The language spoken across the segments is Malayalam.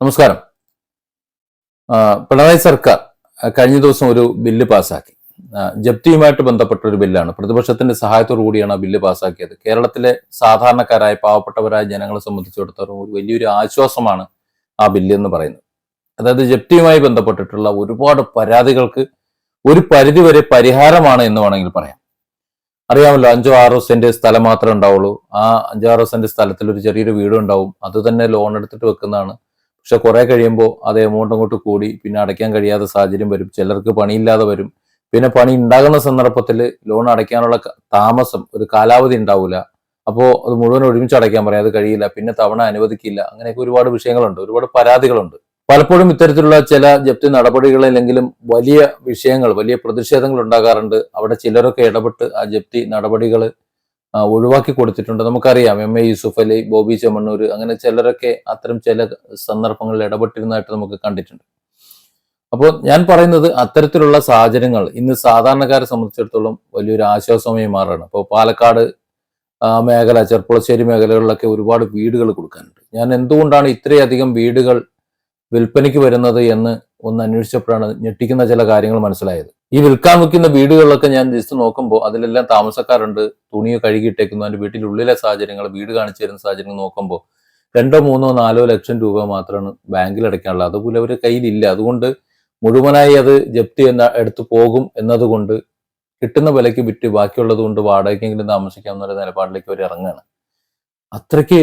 നമസ്കാരം. പിണറായി സർക്കാർ കഴിഞ്ഞ ദിവസം ഒരു ബില്ല് പാസ്സാക്കി ജപ്തിയുമായിട്ട് ബന്ധപ്പെട്ട ഒരു ബില്ലാണ്. പ്രതിപക്ഷത്തിന്റെ സഹായത്തോടു കൂടിയാണ് ആ ബില്ല് പാസ്സാക്കിയത് കേരളത്തിലെ സാധാരണക്കാരായ പാവപ്പെട്ടവരായ ജനങ്ങളെ സംബന്ധിച്ചിടത്തോളം ഒരു വലിയൊരു ആശ്വാസമാണ് ആ ബില്ല് എന്ന് പറയുന്നത്. അതായത് ജപ്തിയുമായി ബന്ധപ്പെട്ടിട്ടുള്ള ഒരുപാട് പരാതികൾക്ക് ഒരു പരിധിവരെ പരിഹാരമാണ് എന്ന് വേണമെങ്കിൽ പറയാം. അറിയാമല്ലോ അഞ്ചോ ആറോ സെന്റ് സ്ഥലം മാത്രമേ ഉണ്ടാവുള്ളൂ. ആ അഞ്ചോ ആറോ സെന്റ് സ്ഥലത്തിൽ ഒരു ചെറിയൊരു വീട് ഉണ്ടാവും അത് തന്നെ ലോൺ എടുത്തിട്ട് വെക്കുന്നതാണ്. പക്ഷെ കുറെ കഴിയുമ്പോൾ അത് എമൗണ്ട് അങ്ങോട്ട് കൂടി പിന്നെ അടയ്ക്കാൻ കഴിയാത്ത സാഹചര്യം വരും. ചിലർക്ക് പണിയില്ലാതെ വരും. പിന്നെ പണി ഉണ്ടാകുന്ന സന്ദർഭത്തിൽ ലോൺ അടയ്ക്കാനുള്ള താമസം ഒരു കാലാവധി ഉണ്ടാവില്ല അപ്പോൾ അത് മുഴുവൻ ഒരുമിച്ച് അടയ്ക്കാൻ പറയാം. അത് കഴിയില്ല. പിന്നെ തവണ അനുവദിക്കില്ല. അങ്ങനെയൊക്കെ ഒരുപാട് വിഷയങ്ങളുണ്ട്. ഒരുപാട് പരാതികളുണ്ട്. പലപ്പോഴും ഇത്തരത്തിലുള്ള ചില ജപ്തി നടപടികളിലെങ്കിലും വലിയ വിഷയങ്ങൾ വലിയ പ്രതിഷേധങ്ങൾ ഉണ്ടാകാറുണ്ട്. അവിടെ ചിലരൊക്കെ ഇടപെട്ട് ആ ജപ്തി നടപടികൾ ഒഴിവാക്കി കൊടുത്തിട്ടുണ്ട്. നമുക്കറിയാം എം എ യൂസുഫ് അലി ബോബി ചെമ്മണ്ണൂർ അങ്ങനെ ചിലരൊക്കെ അത്തരം ചില സന്ദർഭങ്ങളിൽ ഇടപെട്ടിരുന്നതായിട്ട് നമുക്ക് കണ്ടിട്ടുണ്ട്. അപ്പോൾ ഞാൻ പറയുന്നത് അത്തരത്തിലുള്ള സാഹചര്യങ്ങൾ ഇന്ന് സാധാരണക്കാരെ സംബന്ധിച്ചിടത്തോളം വലിയൊരു ആശ്വാസമായി മാറുകയാണ്. അപ്പോൾ പാലക്കാട് മേഖല ചെർപ്പുളശ്ശേരി മേഖലകളിലൊക്കെ ഒരുപാട് വീടുകൾ കൊടുക്കാനുണ്ട്. ഞാൻ എന്തുകൊണ്ടാണ് ഇത്രയധികം വീടുകൾ വിൽപ്പനയ്ക്ക് വരുന്നത് എന്ന് ഒന്ന് അന്വേഷിച്ചപ്പോഴാണ് ഞെട്ടിക്കുന്ന ചില കാര്യങ്ങൾ മനസ്സിലായത്. ഈ വിൽക്കാൻ വെക്കുന്ന വീടുകളിലൊക്കെ ഞാൻ ജസ്റ്റ് നോക്കുമ്പോൾ അതിലെല്ലാം താമസക്കാരുണ്ട്. തുണിയോ കഴുകിയിട്ടേക്കുന്നു. അതിന്റെ വീട്ടിലുള്ളിലെ സാഹചര്യങ്ങൾ വീട് കാണിച്ചു തരുന്ന സാഹചര്യങ്ങൾ നോക്കുമ്പോൾ രണ്ടോ മൂന്നോ നാലോ ലക്ഷം രൂപ മാത്രമാണ് ബാങ്കിൽ അടയ്ക്കാനുള്ളത്. അതുപോലെ അവർ കയ്യിലില്ല. അതുകൊണ്ട് മുഴുവനായി അത് ജപ്തി എന്ന എടുത്തു പോകും എന്നതുകൊണ്ട് കിട്ടുന്ന വിലയ്ക്ക് വിറ്റ് ബാക്കിയുള്ളത് കൊണ്ട് വാടകയ്ക്കെങ്കിലും താമസിക്കാം എന്നൊരു നിലപാടിലേക്ക് അവർ ഇറങ്ങുകയാണ്. അത്രയ്ക്ക്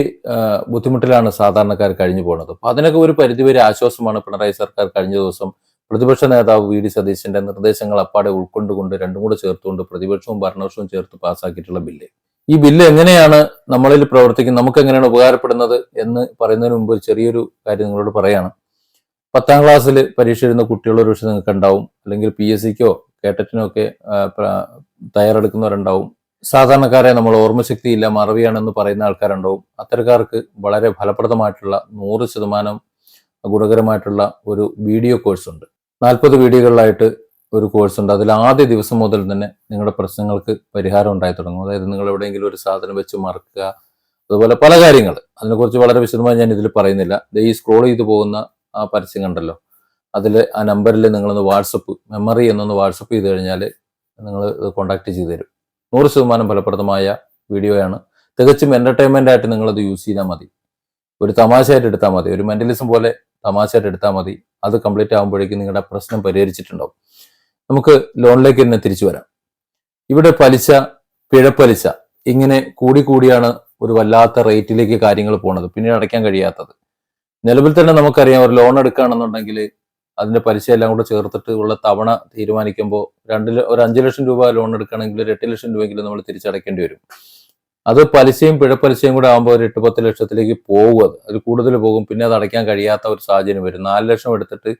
ബുദ്ധിമുട്ടിലാണ് സാധാരണക്കാർ കഴിഞ്ഞു പോകുന്നത്. അപ്പൊ അതിനൊക്കെ ഒരു പരിധിവരെ ആശ്വാസമാണ് പിണറായി സർക്കാർ കഴിഞ്ഞ ദിവസം പ്രതിപക്ഷ നേതാവ് വി. ഡി. സതീശന്റെ നിർദ്ദേശങ്ങൾ അപ്പാടെ ഉൾക്കൊണ്ടുകൊണ്ട് രണ്ടും കൂടെ ചേർത്തുകൊണ്ട് പ്രതിപക്ഷവും ഭരണപക്ഷവും ചേർത്ത് പാസ്സാക്കിയിട്ടുള്ള ബില്ല്. ഈ ബില്ല് എങ്ങനെയാണ് നമ്മളിൽ പ്രവർത്തിക്കുന്നത് നമുക്ക് എങ്ങനെയാണ് ഉപകാരപ്പെടുന്നത് എന്ന് പറയുന്നതിന് മുമ്പ് ഒരു ചെറിയൊരു കാര്യം നിങ്ങളോട് പറയാണ്. പത്താം ക്ലാസ്സിൽ പരീക്ഷ എഴുതുന്ന കുട്ടികൾ ഒരു പക്ഷേ നിങ്ങൾക്ക് ഉണ്ടാവും അല്ലെങ്കിൽ പി. എസ്. സിക്കോ കേട്ടറ്റിനോ ഒക്കെ തയ്യാറെടുക്കുന്നവരുണ്ടാവും. സാധാരണക്കാരെ നമ്മൾ ഓർമ്മശക്തി ഇല്ല മറവിയാണെന്ന് പറയുന്ന ആൾക്കാരുണ്ടാവും. അത്തരക്കാർക്ക് വളരെ ഫലപ്രദമായിട്ടുള്ള നൂറ് ശതമാനം ഗുണകരമായിട്ടുള്ള ഒരു വീഡിയോ കോഴ്സ് ഉണ്ട്. നാൽപ്പത് വീഡിയോകളിലായിട്ട് ഒരു കോഴ്സ് ഉണ്ട്. അതിൽ ആദ്യ ദിവസം മുതൽ തന്നെ നിങ്ങളുടെ പ്രശ്നങ്ങൾക്ക് പരിഹാരം ഉണ്ടായി തുടങ്ങും. അതായത് നിങ്ങൾ എവിടെയെങ്കിലും ഒരു സാധനം വെച്ച് മറക്കുക. അതുപോലെ പല കാര്യങ്ങൾ. അതിനെക്കുറിച്ച് വളരെ വിശദമായി ഞാൻ ഇതിൽ പറയുന്നില്ല. ഈ സ്ക്രോൾ ചെയ്തു പോകുന്ന ആ പരസ്യം കണ്ടല്ലോ? അതിൽ ആ നമ്പറിൽ നിങ്ങളൊന്ന് വാട്സപ്പ് മെമ്മറി എന്നൊന്ന് വാട്സപ്പ് ചെയ്ത് കഴിഞ്ഞാൽ നിങ്ങൾ കോൺടാക്ട് ചെയ്തു തരും. നൂറ് ശതമാനം ഫലപ്രദമായ വീഡിയോയാണ്. തികച്ചും എന്റർടൈൻമെന്റ് ആയിട്ട് നിങ്ങളത് യൂസ് ചെയ്താൽ മതി. ഒരു തമാശയായിട്ട് എടുത്താൽ മതി. ഒരു മെന്റലിസം പോലെ തമാശയായിട്ട് എടുത്താൽ മതി. അത് കംപ്ലീറ്റ് ആകുമ്പോഴേക്കും നിങ്ങളുടെ പ്രശ്നം പരിഹരിച്ചിട്ടുണ്ടാവും. നമുക്ക് ലോണിലേക്ക് തന്നെ തിരിച്ചു വരാം. ഇവിടെ പലിശ പിഴപ്പലിശ ഇങ്ങനെ കൂടി കൂടിയാണ് ഒരു വല്ലാത്ത റേറ്റിലേക്ക് കാര്യങ്ങൾ പോണത്. പിന്നീട് അടയ്ക്കാൻ കഴിയാത്തത്. നിലവിൽ തന്നെ നമുക്കറിയാം ഒരു ലോൺ എടുക്കുകയാണെന്നുണ്ടെങ്കിൽ അതിന്റെ പലിശ എല്ലാം കൂടെ ചേർത്തിട്ട് ഉള്ള തവണ തീരുമാനിക്കുമ്പോൾ രണ്ട് ഒരു അഞ്ച് ലക്ഷം രൂപ ലോൺ എടുക്കുകയാണെങ്കിൽ ഒരു എട്ട് ലക്ഷം രൂപയെങ്കിലും നമ്മൾ തിരിച്ചടയ്ക്കേണ്ടി വരും. അത് പലിശയും പിഴപ്പലിശയും കൂടെ ആകുമ്പോൾ ഒരു എട്ട് പത്ത് ലക്ഷത്തിലേക്ക് പോകും അത്. അത് കൂടുതൽ പോകും. പിന്നെ അത് അടയ്ക്കാൻ കഴിയാത്ത ഒരു സാഹചര്യം വരും. നാല് ലക്ഷം എടുത്തിട്ട്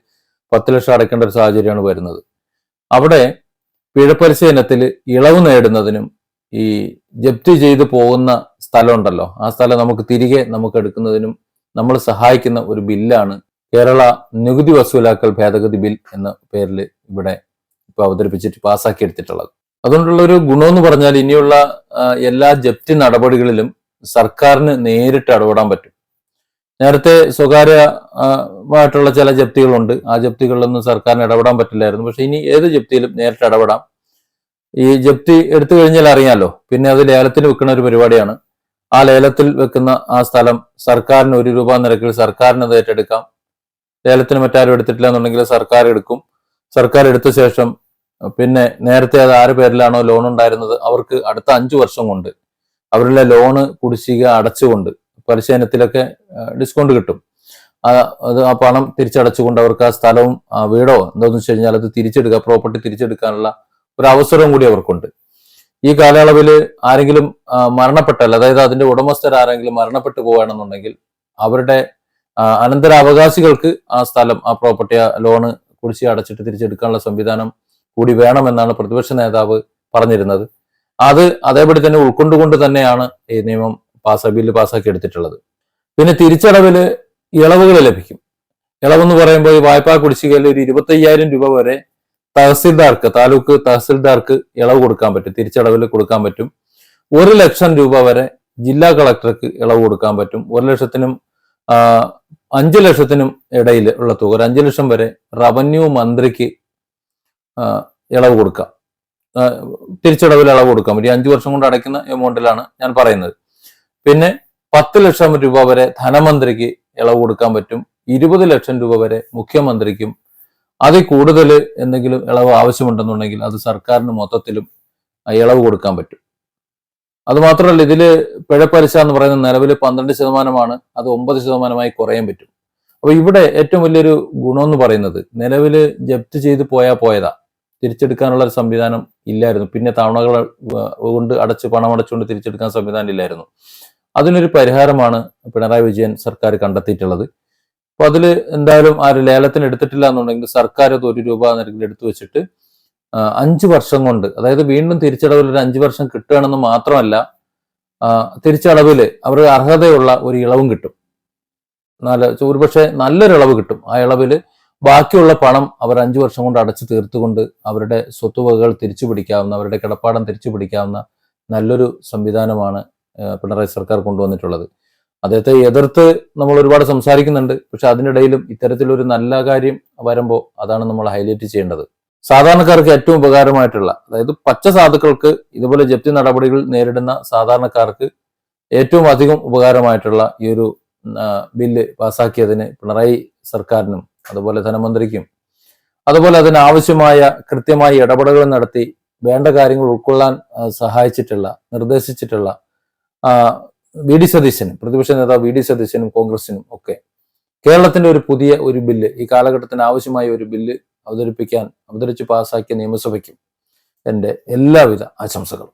പത്ത് ലക്ഷം അടയ്ക്കേണ്ട ഒരു സാഹചര്യമാണ് വരുന്നത്. അവിടെ പിഴപ്പലിശ ഇനത്തിൽ ഇളവ് നേടുന്നതിനും ഈ ജപ്തി ചെയ്തു പോകുന്ന സ്ഥലമുണ്ടല്ലോ ആ സ്ഥലം നമുക്ക് തിരികെ നമുക്ക് എടുക്കുന്നതിനും നമ്മൾ സഹായിക്കുന്ന ഒരു ബില്ലാണ് കേരള നികുതി വസൂലാക്കൽ ഭേദഗതി ബിൽ എന്ന പേരിൽ ഇവിടെ ഇപ്പൊ അവതരിപ്പിച്ചിട്ട് പാസ്സാക്കി എടുത്തിട്ടുള്ളത് അതുകൊണ്ടുള്ള ഒരു ഗുണമെന്ന് പറഞ്ഞാൽ ഇനിയുള്ള എല്ലാ ജപ്തി നടപടികളിലും സർക്കാരിന് നേരിട്ട് ഇടപെടാൻ പറ്റും. നേരത്തെ സ്വകാര്യമായിട്ടുള്ള ചില ജപ്തികളുണ്ട്. ആ ജപ്തികളിലൊന്നും സർക്കാരിന് ഇടപെടാൻ പറ്റില്ലായിരുന്നു. പക്ഷെ ഇനി ഏത് ജപ്തിയിലും നേരിട്ട് ഇടപെടാം. ഈ ജപ്തി എടുത്തു കഴിഞ്ഞാൽ അറിയാലോ പിന്നെ അത് ലേലത്തിന് വെക്കുന്ന ഒരു പരിപാടിയാണ്. ആ ലേലത്തിൽ വെക്കുന്ന ആ സ്ഥലം സർക്കാരിന് ഒരു രൂപ നിരക്കിൽ സർക്കാരിന് അത് ഏറ്റെടുക്കാം. ലേലത്തിന് മറ്റാരും എടുത്തിട്ടില്ല എന്നുണ്ടെങ്കിൽ സർക്കാർ എടുക്കും. സർക്കാർ എടുത്ത ശേഷം പിന്നെ നേരത്തെ അത് ആറ് പേരിലാണോ ലോൺ ഉണ്ടായിരുന്നത് അവർക്ക് അടുത്ത അഞ്ചു വർഷം കൊണ്ട് അവരുടെ ലോണ് കുടിശ്ശിക അടച്ചുകൊണ്ട് പരിശീലനത്തിലൊക്കെ ഡിസ്കൗണ്ട് കിട്ടും. അത് ആ പണം തിരിച്ചടച്ചുകൊണ്ട് അവർക്ക് ആ സ്ഥലവും വീടോ എന്താണെന്ന് വെച്ച് കഴിഞ്ഞാൽ അത് തിരിച്ചെടുക്കുക പ്രോപ്പർട്ടി തിരിച്ചെടുക്കാനുള്ള ഒരു അവസരവും കൂടി അവർക്കുണ്ട്. ഈ കാലയളവിൽ ആരെങ്കിലും മരണപ്പെട്ടാൽ അതായത് അതിന്റെ ഉടമസ്ഥർ ആരെങ്കിലും മരണപ്പെട്ടു പോവുകയാണെന്നുണ്ടെങ്കിൽ അവരുടെ അനന്തരാവകാശികൾക്ക് ആ സ്ഥലം ആ പ്രോപ്പർട്ടി ആ ലോണ് കുടിശ്ശിക അടച്ചിട്ട് തിരിച്ചെടുക്കാനുള്ള സംവിധാനം കൂടി വേണമെന്നാണ് പ്രതിപക്ഷ നേതാവ് പറഞ്ഞിരുന്നത്. അത് അതേപടി തന്നെ ഉൾക്കൊണ്ടുകൊണ്ട് തന്നെയാണ് ഈ നിയമം പാസ് ബില്ല് പാസ്സാക്കി എടുത്തിട്ടുള്ളത് പിന്നെ തിരിച്ചടവിൽ ഇളവുകൾ ലഭിക്കും. ഇളവെന്ന് പറയുമ്പോൾ ഈ വായ്പാ കുടിശ്ശികയിൽ ഒരു ഇരുപത്തയ്യായിരം രൂപ വരെ തഹസിൽദാർക്ക് താലൂക്ക് തഹസിൽദാർക്ക് ഇളവ് കൊടുക്കാൻ പറ്റും. തിരിച്ചടവിൽ കൊടുക്കാൻ പറ്റും. ഒരു ലക്ഷം രൂപ വരെ ജില്ലാ കളക്ടർക്ക് ഇളവ് കൊടുക്കാൻ പറ്റും. ഒരു ലക്ഷത്തിനും അഞ്ചു ലക്ഷത്തിനും ഇടയിൽ ഉള്ള തുക ഒരു അഞ്ചു ലക്ഷം വരെ റവന്യൂ മന്ത്രിക്ക് ഇളവ് കൊടുക്കാം. തിരിച്ചടവിൽ ഇളവ് കൊടുക്കാം. ഒരു അഞ്ചു വർഷം കൊണ്ട് അടയ്ക്കുന്ന എമൗണ്ടിലാണ് ഞാൻ പറയുന്നത്. പിന്നെ പത്ത് ലക്ഷം രൂപ വരെ ധനമന്ത്രിക്ക് ഇളവ് കൊടുക്കാൻ പറ്റും. ഇരുപത് ലക്ഷം രൂപ വരെ മുഖ്യമന്ത്രിക്കും അതിൽ കൂടുതൽ എന്തെങ്കിലും ഇളവ് ആവശ്യമുണ്ടെന്നുണ്ടെങ്കിൽ അത് സർക്കാരിന് മൊത്തത്തിലും ഇളവ് കൊടുക്കാൻ പറ്റും. അത് മാത്രമല്ല ഇതിൽ പിഴപ്പലിശ എന്ന് പറയുന്ന നിലവിൽ പന്ത്രണ്ട് ശതമാനമാണ് അത് ഒമ്പത് ശതമാനമായി കുറയാൻ പറ്റും. അപ്പോൾ ഇവിടെ ഏറ്റവും വലിയൊരു ഗുണം എന്ന് പറയുന്നത് നിലവിൽ ജപ്തി ചെയ്ത് പോയാൽ പോയതാ. തിരിച്ചെടുക്കാനുള്ള ഒരു സംവിധാനം ഇല്ലായിരുന്നു. പിന്നെ തവണകൾ കൊണ്ട് അടച്ച് പണം അടച്ചുകൊണ്ട് തിരിച്ചെടുക്കാൻ സംവിധാനം ഇല്ലായിരുന്നു. അതിനൊരു പരിഹാരമാണ് പിണറായി വിജയൻ സർക്കാർ കണ്ടെത്തിയിട്ടുള്ളത്. അപ്പൊ അതിൽ എന്തായാലും ആ ലേലത്തിന് എടുത്തിട്ടില്ല എന്നുണ്ടെങ്കിൽ സർക്കാർ അത് ഒരു രൂപ നിരക്കിൽ എടുത്തു വെച്ചിട്ട് അഞ്ച് വർഷം കൊണ്ട് അതായത് വീണ്ടും തിരിച്ചടവിൽ ഒരു അഞ്ച് വർഷം കിട്ടുകയാണെന്ന് മാത്രമല്ല തിരിച്ചടവിൽ അവർക്ക് അർഹതയുള്ള ഒരു ഇളവും കിട്ടും. നല്ല ഒരുപക്ഷെ നല്ലൊരു ഇളവ് കിട്ടും. ആ ഇളവിൽ ബാക്കിയുള്ള പണം അവർ അഞ്ചു വർഷം കൊണ്ട് അടച്ചു തീർത്തുകൊണ്ട് അവരുടെ സ്വത്തുവകകൾ തിരിച്ചു പിടിക്കാവുന്ന അവരുടെ കിടപ്പാടം തിരിച്ചു പിടിക്കാവുന്ന നല്ലൊരു സംവിധാനമാണ് പിണറായി സർക്കാർ കൊണ്ടുവന്നിട്ടുള്ളത്. അദ്ദേഹത്തെ എതിർത്ത് നമ്മൾ ഒരുപാട് സംസാരിക്കുന്നുണ്ട് പക്ഷെ അതിനിടയിലും ഇത്തരത്തിലൊരു നല്ല കാര്യം വരുമ്പോൾ അതാണ് നമ്മൾ ഹൈലൈറ്റ് ചെയ്യേണ്ടത്. സാധാരണക്കാർക്ക് ഏറ്റവും ഉപകാരമായിട്ടുള്ള അതായത് പച്ച സാധുക്കൾക്ക് ഇതുപോലെ ജപ്തി നടപടികൾ നേരിടുന്ന സാധാരണക്കാർക്ക് ഏറ്റവും അധികം ഉപകാരമായിട്ടുള്ള ഈ ഒരു ബില്ല് പാസാക്കിയതിന് പിണറായി സർക്കാരിനും അതുപോലെ ധനമന്ത്രിക്കും അതുപോലെ അതിനാവശ്യമായ കൃത്യമായ ഇടപെടലുകൾ നടത്തി വേണ്ട കാര്യങ്ങൾ ഉൾക്കൊള്ളാൻ സഹായിച്ചിട്ടുള്ള നിർദ്ദേശിച്ചിട്ടുള്ള വി ഡി സതീശനും പ്രതിപക്ഷ നേതാവ് വി ഡി സതീശനും കോൺഗ്രസിനും ഒക്കെ കേരളത്തിന്റെ ഒരു പുതിയ ഒരു ബില്ല് ഈ കാലഘട്ടത്തിന് ആവശ്യമായ ഒരു ബില്ല് അവതരിപ്പിക്കാൻ അവതരിച്ച് പാസാക്കിയ നിയമസഭയ്ക്കും എന്റെ എല്ലാവിധ ആശംസകളും.